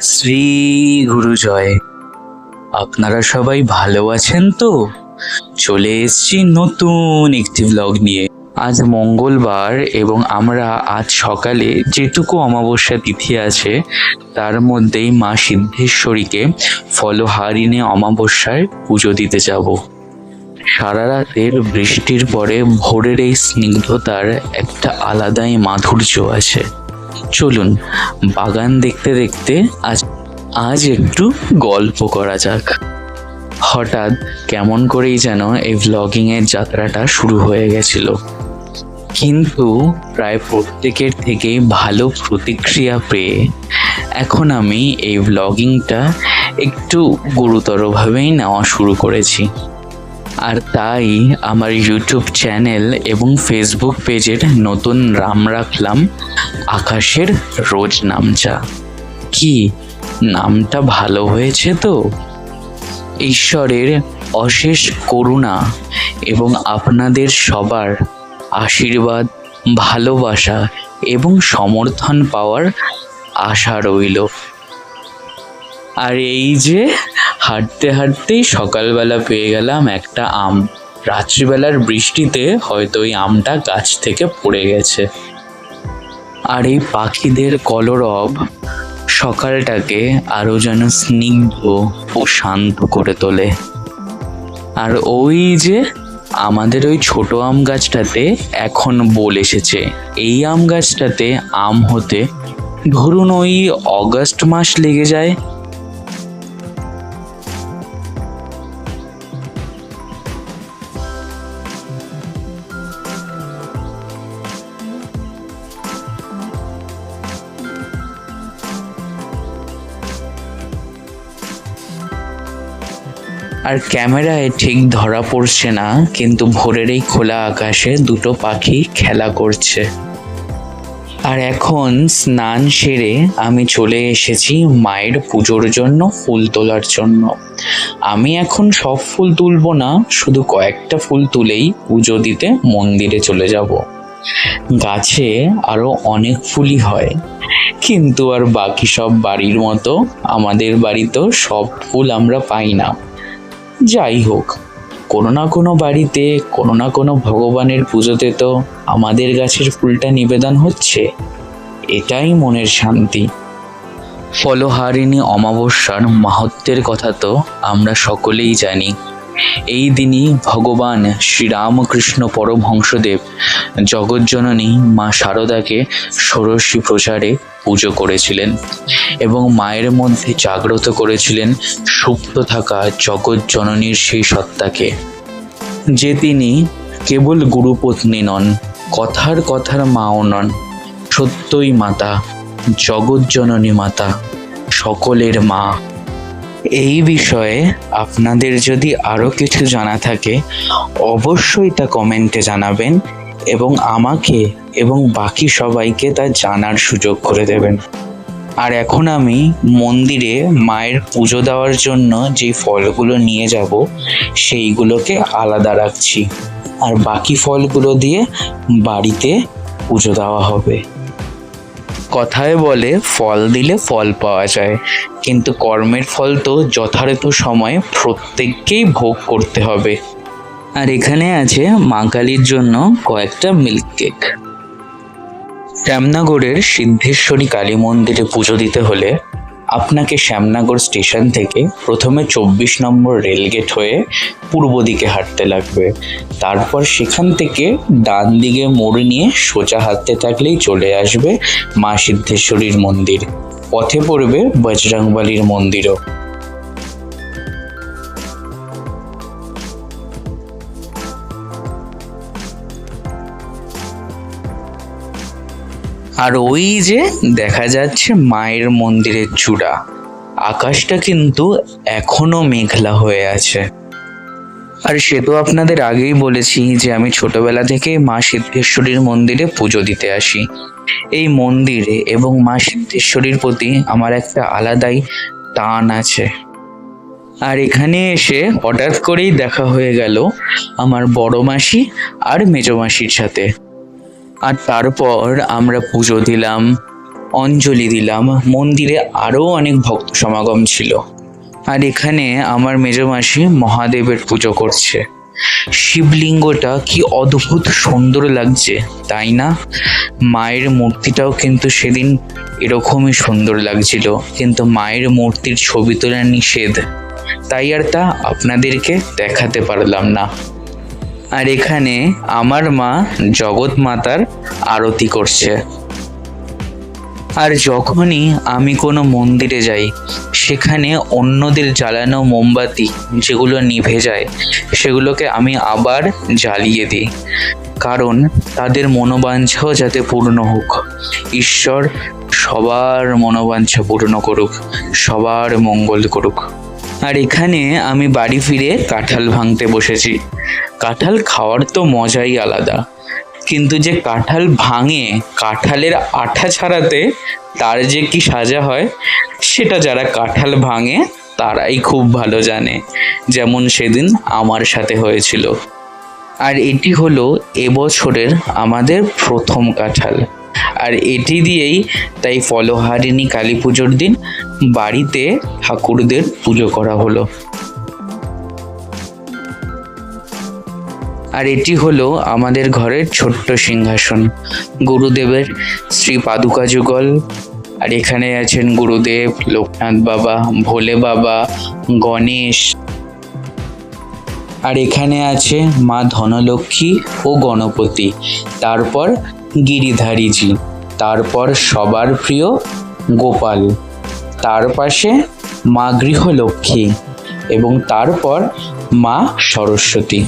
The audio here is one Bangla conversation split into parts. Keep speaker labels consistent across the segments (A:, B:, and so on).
A: শ্রী গুরুজয় আপনারা সবাই ভালো আছেন তো? চলে এসেছি নতুন একটি ব্লগ নিয়ে। আজ মঙ্গলবার এবং আমরা আজ সকালে যেটুকু অমাবস্যা তিথি আছে, তার মধ্যেই মা সিদ্ধেশ্বরীকে ফলহারিণী অমাবস্যায় পুজো দিতে যাব। সারা রাতের বৃষ্টির পরে ভোরের এই স্নিগ্ধতার একটা আলাদাই মাধুর্য আছে। চলুন, বাগান দেখতে দেখতে আজ আজ একটু গল্প করা যাক। হঠাৎ কেমন করেই যেন এই ভ্লগিং এর যাত্রাটা শুরু হয়ে গেছিল। কিন্তু প্রায় প্রত্যেকের থেকেই ভালো প্রতিক্রিয়া পেয়ে এখন আমি এই ভ্লগিংটা একটু গুরুতরভাবেই নেওয়া শুরু করেছি। আর তাই আমার ইউটিউব চ্যানেল এবং ফেসবুক পেজের নতুন নাম রাখলাম আকাশের রোজ নামচা। কি? নামটা ভালো হয়েছে তো? ঈশ্বরের অশেষ করুণা এবং আপনাদের সবার আশীর্বাদ, ভালোবাসা এবং সমর্থন পাওয়ার আশা রইল। আর এই যে হাঁটতে হাঁটতেই সকালবেলা পেয়ে গেলাম একটা আম। রাত্রিবেলার বৃষ্টিতে হয়তো ওই আমটা গাছ থেকে পড়ে গেছে। আর এই পাখিদের কলরব সকালটাকে আরও যেন স্নিগ্ধ ও শান্ত করে তোলে। আর ওই যে আমাদের ওই ছোট আম গাছটাতে এখন বোল এসেছে। এই আম গাছটাতে আম হতে ধরুন ওই অগস্ট মাস লেগে যায় আর ক্যামেরায় ঠিক ধরা পড়ছে না, কিন্তু ভোরের এই খোলা আকাশে দুটো পাখি খেলা করছে। আর এখন স্নান সেরে আমি চলে এসেছি মায়ের পুজোর জন্য ফুল তোলার জন্য। আমি এখন সব ফুল তুলবো না, শুধু কয়েকটা ফুল তুলেই পুজো দিতে মন্দিরে চলে যাব। গাছে আরও অনেক ফুলই হয়, কিন্তু আর বাকি সব বাড়ির মতো আমাদের বাড়িতেও সব ফুল আমরা পাই না। যাই হোক কোনো না কোনো বাড়িতে, কোনো না কোনো ভগবানের পুজোতে তো আমাদের গাছের ফুলটা নিবেদন হচ্ছে। এটাই মনের শান্তি। ফলহারিণী অমাবস্যার মাহাত্মের কথা তো আমরা সকলেই জানি। এই দিনই ভগবান শ্রীরামকৃষ্ণ পরমহংসদেব জগজ্জননী মা শারদাকে ষোড়শী প্রচারে পুজো করেছিলেন এবং মায়ের মধ্যে জাগ্রত করেছিলেন সুপ্ত থাকা জগজ্জননীর সেই সত্তাকে। যে তিনি কেবল গুরুপত্নী নন, কথার কথার মাও নন, সত্যই মাতা, জগজ্জননী মাতা, সকলের মা। এই বিষয়ে আপনাদের যদি আরও কিছু জানা থাকে, অবশ্যই তা কমেন্টে জানাবেন এবং আমাকে এবং বাকি সবাইকে তা জানার সুযোগ করে দেবেন। আর এখন আমি মন্দিরে মায়ের পুজো দেওয়ার জন্য যে ফলগুলো নিয়ে যাব, সেইগুলোকে আলাদা রাখছি। আর বাকি ফলগুলো দিয়ে বাড়িতে পুজো দেওয়া হবে। কথায় বলে ফল দিলে ফল পাওয়া যায়। কিন্তু কর্মের ফল তো যথাযথ সময়ে প্রত্যেককেই ভোগ করতে হবে। আর এখানে আছে মা কালীর জন্য কয়েকটা মিল্ক কেক শ্যামনগরের সিদ্ধেশ্বরী কালী মন্দিরে পুজো দিতে হলে আপনাকে শ্যামনগর স্টেশন থেকে প্রথমে চব্বিশ নম্বর রেলগেট হয়ে পূর্ব দিকে হাঁটতে লাগবে। তারপর সেখান থেকে ডান দিকে মোড় নিয়ে সোজা হাঁটতে থাকলেই চলে আসবে মা সিদ্ধেশ্বরীর মন্দির। পথে পড়বে বজরংবালির মন্দিরও। আর ওই যে দেখা যাচ্ছে মায়ের মন্দিরের চূড়া। আকাশটা কিন্তু এখনও মেঘলা হয়ে আছে। আর সে তো আপনাদের আগেই বলেছি যে আমি ছোটবেলা থেকে মা সিদ্ধেশ্বরীর মন্দিরে পুজো দিতে আসি। এই মন্দিরে এবং মা সিদ্ধেশ্বরীর প্রতি আমার একটা আলাদাই টান আছে। আর এখানে এসে হঠাৎ করেই দেখা হয়ে গেল আমার বড় মাসি আর মেজো মাসির সাথে। আর তারপর আমরা পুজো দিলাম, অঞ্জলি দিলাম, মন্দিরে আরও অনেক ভক্ত সমাগম ছিল। আর এখানে আমার মেজমাসি মহাদেবের পুজো করছে। শিবলিঙ্গটা কি অদ্ভুত সুন্দর লাগছে, তাই না? মায়ের মূর্তিটাও কিন্তু সেদিন এরকমই সুন্দর লাগছিল, কিন্তু মায়ের মূর্তির ছবি তোলা নিষেধ। তাই আর তা আপনাদেরকে দেখাতে পারলাম না। আর এখানে আমার মা জগৎ মাতার আরতি করছে। আর যখনই আমি কোনো মন্দিরে যাই, সেখানে অন্যদের জ্বালানো মোমবাতি যেগুলো নিভে যায়, সেগুলোকে আমি আবার জ্বালিয়ে দিই। কারণ তাদের মনোবাঞ্ছাও যাতে পূর্ণ হোক। ঈশ্বর সবার মনোবাঞ্ছা পূর্ণ করুক, সবার মঙ্গল করুক। আর এখানে আমি বাড়ি ফিরে কাঁঠাল ভাঙতে বসেছি। কাঁঠাল খাওয়ার তো মজাই আলাদা। কিন্তু যে কাঁঠাল ভাঙে, কাঁঠালের আঠা ছাড়াতে তার যে কি সাজা হয়, সেটা যারা কাঁঠাল ভাঙে, তারাই খুব ভালো জানে, যেমন সেদিন আমার সাথে হয়েছিল। আর এটি হলো এবছরের আমাদের প্রথম কাঁঠাল। আর এটি দিয়েই তাই ফলহারিণী কালী পুজোর দিন বাড়িতে ঠাকুরদের পুজো করা হলো। আর এটি হলো আমাদের ঘরের ছোট্ট সিংহাসন। গুরুদেবের শ্রী পাদুকা যুগল, আর এখানে আছেন গুরুদেব, লোকনাথ বাবা, ভোলে বাবা, গণেশ। আর এখানে আছে মা ধনলক্ষ্মী ও গণপতি, তারপর গিরিধারীজি, তারপর সবার প্রিয় গোপাল, তার পাশে মা গৃহলক্ষ্মী, এবং তারপর মা সরস্বতী।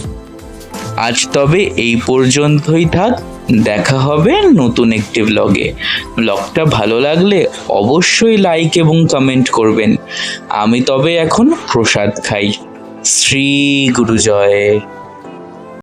A: আজ তবে এই পর্যন্তই থাক, দেখা হবে নতুন একটি ব্লগে ব্লগটা ভালো লাগলে অবশ্যই লাইক এবং কমেন্ট করবেন। আমি তবে এখন প্রসাদ খাই। শ্রী গুরুজয়।